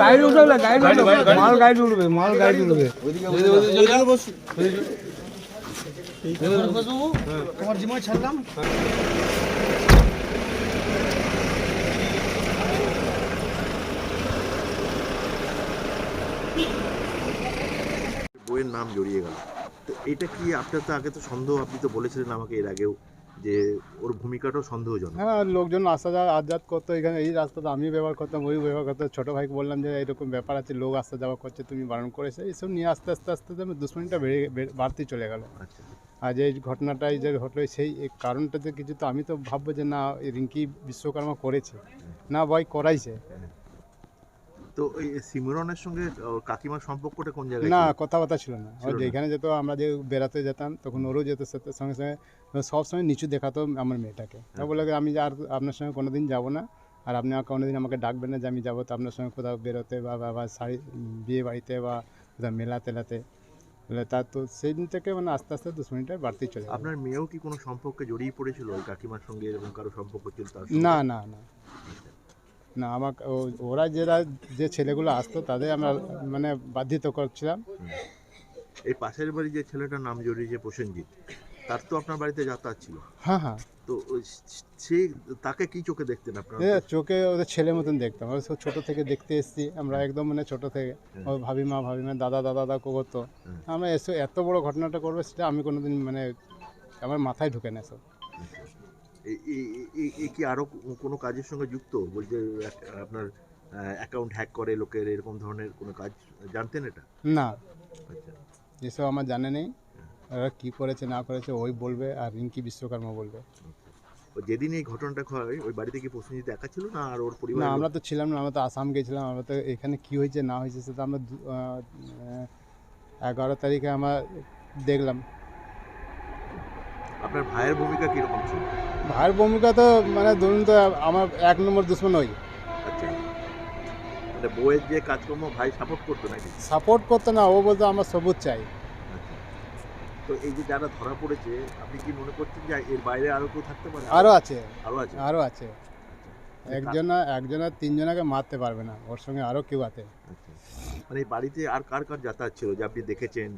Guide উঠবে guide উঠবে মাল গাইড উঠবে মাল গাইড উঠবে তোমার জিমায় ছাড়লাম বইয়ের নাম জড়িয়ে গেল। এটা কি আপনার তো আগে তো সন্দেহ আপনি তো বলেছিলেন আমাকে এর আগেও যে ওর ভূমিকাটাও সন্দেহজনক। হ্যাঁ লোকজন আসা যাওয়া আজাদ করতো এখানে এই রাস্তাটা আমি ব্যবহার করতাম ওই ব্যবহার করতাম ছোটো ভাইকে বললাম যে এরকম ব্যাপার আছে লোক আসা যাওয়া করছে তুমি বারণ করেছে। এইসব নিয়ে আস্তে আস্তে আস্তে আস্তে দুশ্মনীটা বেড়ে বেড়ে- বাড়তেই চলে গেল। আচ্ছা। আর এই ঘটনাটাই যে ঘটলো সেই কারণটাতে কিছু তো আমি তো ভাববো যে না এই রিঙ্কি বিশ্বকর্মা করেছে। না ভাই করাইছে। তো এই সিমরনের সঙ্গে কাকিমার সম্পর্কটা কোন জায়গায় না কথাবার্তা ছিল না। যেখানে যেত আমরা যে বেড়াতে যেতাম তখন ওরও যেত সঙ্গে সঙ্গে সব সময় নিচু দেখাতো আমার মেয়েটাকে। তা আচ্ছা। বলে আমি আর আপনার সঙ্গে কোনোদিন যাব না। আর আপনি আর কোনোদিন আমাকে ডাকবেন না যে আমি যাব তো আপনার সঙ্গে কোথাও বেরোতে বা শাড়ি বিয়ে বাড়িতে বা কোথাও মেলা তেলাতে বলে তা তো সেই দিন থেকে মানে আস্তে আস্তে দুশ্মনীটা বাড়তেই চলে আপনার মেয়েও কি কোনো সম্পর্কে জড়িয়ে পড়েছিল ওই কাকিমার সঙ্গে এরকম কারও সম্পর্ক ছিল না না না। না আমাকে ওরা যারা যে ছেলেগুলো আসতো তাদের আমরা মানে বাধিত করছিলাম। এই পাশের বাড়ি যে ছেলেটার নাম জড়িয়েছে প্রসেনজিৎ তার তো আপনার বাড়িতে যাতায়াত ছিল? হ্যাঁ হ্যাঁ। তো সে তাকে কি চোখে দেখতেন আপনার? চোখে ওদের ছেলে মতন দেখতাম। আমরা সব ছোটো থেকে দেখতে এসেছি। আমরা একদম মানে ছোটো থেকে। ও ভাবি মা দাদা দাদা দাদা করতো আমরা এসে এত বড় ঘটনাটা করবে সেটা আমি কোনোদিন মানে আমার মাথায় ঢুকে না সব এ- কি আরও কোনো কাজের সঙ্গে যুক্ত? এক- আপনার অ্যাকাউন্ট হ্যাক করে লোকের এরকম ধরনের কোনো কাজ জানতেন এটা? না। আচ্ছা। এসব আমার জানে নেই। ওরা কী করেছে না করেছে ওই বলবে আর রিঙ্কি বিশ্বকর্মা বলবে। ও যেদিন এই ঘটনাটা হয় ওই বাড়িতে কি প্রসেনজিৎ একা ছিল না আর ওর পরিবার না আমরা তো ছিলাম না আমরা তো আসাম গেছিলাম আমরা তো এখানে কী হয়েছে না হয়েছে সেটা আমরা এগারো তারিখে আমরা দেখলাম। আপনার ভাইয়ের ভূমিকা কীরকম ছিল? ভাইয়ের ভূমিকা তো মানে ধরুন তো আমার এক নম্বর দুশ্মন ওই। আচ্ছা। মানে বইয়ের যে কাজকর্ম ভাই সাপোর্ট করতো নাকি? সাপোর্ট করতো না ও বলতো আমার সবুজ চাই। আচ্ছা। তো এই যে যারা ধরা পড়েছে আপনি কি মনে করছেন যে এর বাইরে আরও কেউ থাকতে পারে? আরও আছে। আরও আছে? আরও আছে। একজনা একজনা তিনজনাকে মারতে পারবে না ওর সঙ্গে আরও কেউ আছে। আচ্ছা। মানে এই বাড়িতে আর কার কার যাতায়াত ছিল যে আপনি দেখেছেন?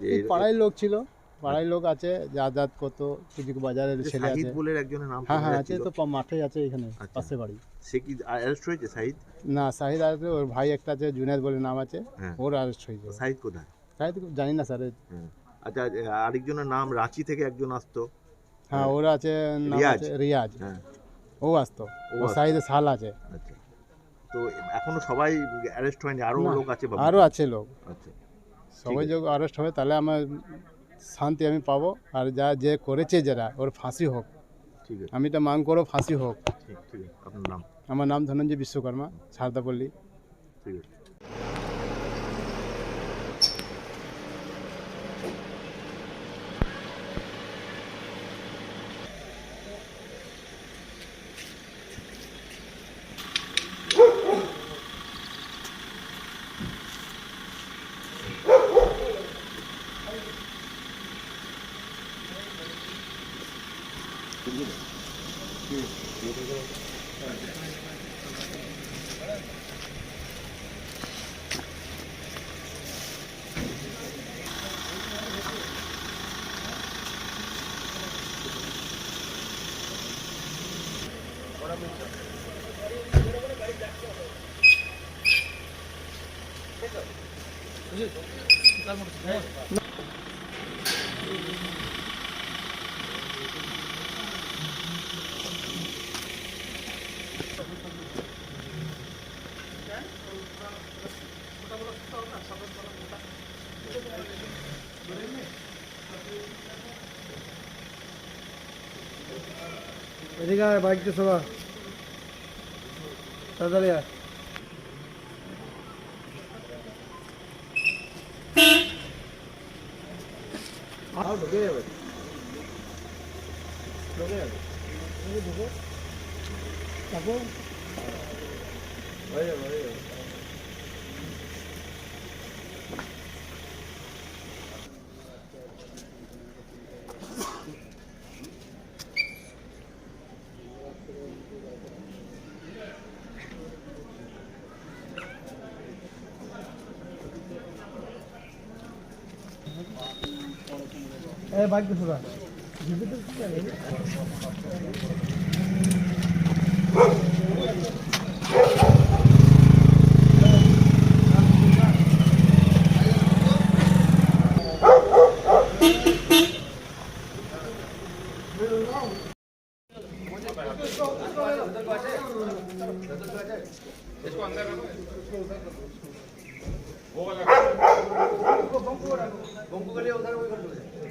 যে এই পাড়ায় লোক ছিল। পাড়ায় লোক আছে যাতায়াত করতো কিছু বাজারের ছেলে আছে। বলে একজনের নাম হ্যাঁ হ্যাঁ আছে তো মাঠে আছে এখানে আচ্ছা। পাশে বাড়ি। সে কি অ্যারেস্ট হয়েছে শাহিদ না শাহিদ আছে ওর ভাই একটা আছে জুনেদ বলে নাম আছে হ্যাঁ। ওর আরেস্ট হয়েছে। শাহিদ কোথায়? শাহিদ জানি না স্যার হ্যাঁ। আচ্ছা আরেকজনের নাম রাঁচি থেকে একজন আসতো। হ্যাঁ ওর আছে নাম রিয়াজ। আছে রিয়াজ। হ্যাঁ। ও আসতো। ও ও সাল আছে। আচ্ছা। তো এখনও সবাই অ্যারেস্ট হয়নি আরও লোক আছে আরও আছে লোক। আচ্ছা। সবাই। যদি অ্যারেস্ট হবে তাহলে আমার শান্তি আমি পাবো আর যা যে করেছে যারা ওর ফাঁসি হোক। আমি তো মাং করো ফাঁসি হোক। আমার নাম ধনঞ্জয় বিশ্বকর্মা সারদাপল্লী। ঠিক আছে। আয় বাইকটা সবা তাড়াতাড়ি আয়। ঢুকে যাবে। ঢুকে যাবে। ঢুকে। তারপর? হয়ে যাবে হয়ে যাবে। এই বাইক দিছো না তোমরা এখন হাত গুটি বসতে হবে এখানে দাঁড়িয়ে যাও এন্ট্রি করুন সামনে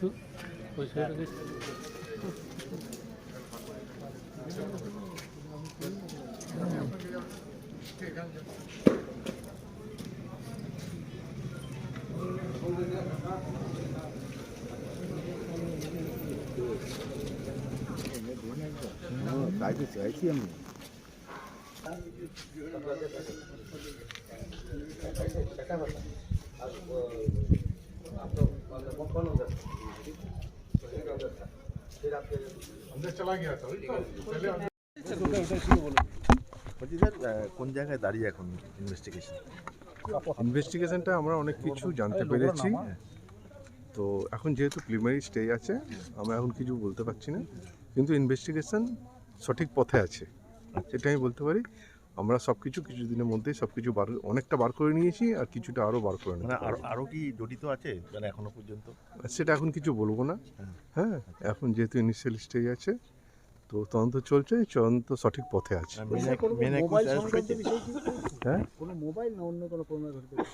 그 벌써 이렇게 날도 써야 시험 잠깐만 বলছি স্যার কোন জায়গায় দাঁড়িয়ে এখন ইনভেস্টিগেশন ইনভেস্টিগেশনটা আমরা অনেক কিছু জানতে পেরেছি। তো এখন যেহেতু প্রিলিমিনারি স্টেজ আছে আমরা এখন কিছু বলতে পারছি না। কিন্তু ইনভেস্টিগেশন সঠিক পথে আছে সেটা আমি বলতে পারি। আমরা সব কিছু কিছু দিনের মধ্যেই সব কিছু বার অনেকটা বার করে নিয়েছি আর কিছুটা আরও বার করে মানে নেব আরও আরও কি জড়িত আছে মানে এখনও পর্যন্ত? সেটা এখন কিছু বলব না। হ্যাঁ। এখন যেহেতু ইনিশিয়াল স্টেজ আছে তো তদন্ত চলছে তদন্ত সঠিক পথে আছে। হ্যাঁ মোবাইল না অন্য কোনো প্রমাণ ঘটতে পারে?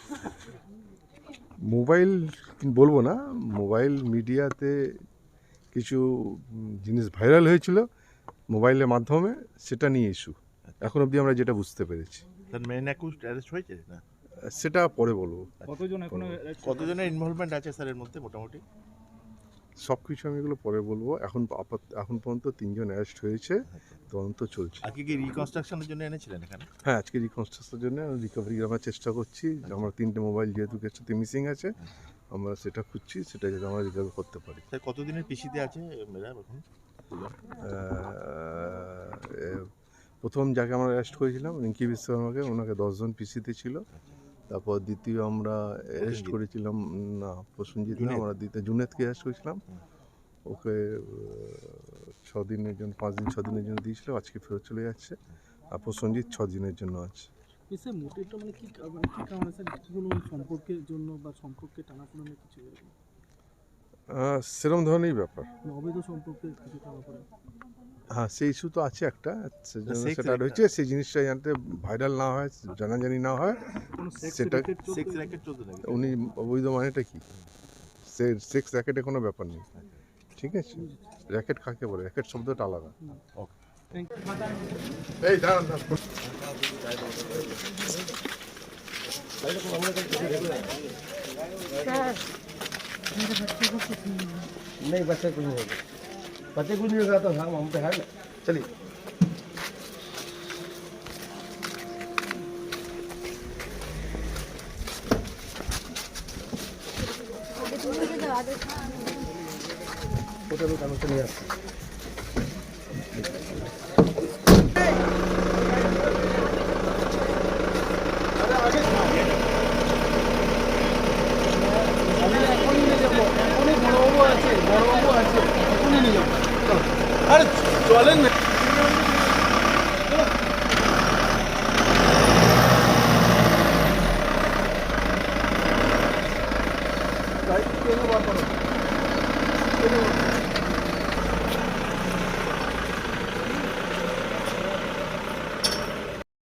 মোবাইল বলব না মোবাইল মিডিয়াতে কিছু জিনিস ভাইরাল হয়েছিল মোবাইলের মাধ্যমে সেটা নিয়ে ইস্যু এখন অবধি আমরা যেটা বুঝতে পেরেছি। স্যার মেন অ্যাকিউজ অ্যারেস্ট হয়েছে? না। সেটা পরে বলব। কতজন এখনও কতজনের ইনভলভমেন্ট আছে স্যার এর মধ্যে মোটামুটি? সব কিছু আমি এগুলো পরে বলব। এখন আপাত এখন পর্যন্ত তিনজন অ্যারেস্ট হয়েছে তদন্ত চলছে। আজকে কি রিকনস্ট্রাকশনের জন্য এনেছিলেন এখানে? হ্যাঁ আজকে রিকনস্ট্রাকশনের জন্য রিকভারি আমরা চেষ্টা করছি। আমার তিনটে মোবাইল যেহেতু সাথে মিসিং আছে আমরা সেটা খুঁজছি সেটা যাতে আমরা রিকভার করতে পারি। স্যার কতদিনের পিসিতে আছে মেয়েরা এখন? প্রথম যাকে আমরা অ্যারেস্ট করেছিলাম রিঙ্কি বিশ্বকর্মাকে ওনাকে দশজন পিসিতে ছিল। তারপর দ্বিতীয় আমরা অ্যারেস্ট করেছিলাম না প্রসেনজিৎ না আমরা দ্বিতীয় জুনেদকে অ্যারেস্ট করেছিলাম। ওকে ছ দিনের জন্য পাঁচ দিন ছ দিনের জন্য দিয়েছিল আজকে ফেরত চলে যাচ্ছে। আর প্রসেনজিৎ ছ দিনের জন্য আছে। স্যার মোটিভটা মানে কি মানে কি কারণে স্যার কোনো সম্পর্কের জন্য বা সম্পর্কে টানাপোড়েনের কিছু সেরম ধরনেরই ব্যাপার। মানে অবৈধ সম্পর্কের কিছু টানাপোড়েন? হ্যাঁ সেই ইস্যু তো আছে একটা। সেটা রয়েছে। সেই জিনিসটা জানতে ভাইরাল না হয় জানাজানি না হয় সেটা উনি অবৈধ মানেটা কি? সে সেক্স র্যাকেটে কোনো ব্যাপার নেই। ঠিক আছে? র্যাকেট কাকে বলে? র্যাকেট শব্দটা আলাদা। এই দাঁড়ান नहीं बच्चे নেই नहीं बच्चे कुछ पति कुछ नहीं लगाता था वहाँ पे है ना चलिए उसे भी कानून से नहीं आता Hadi tuvalin mi?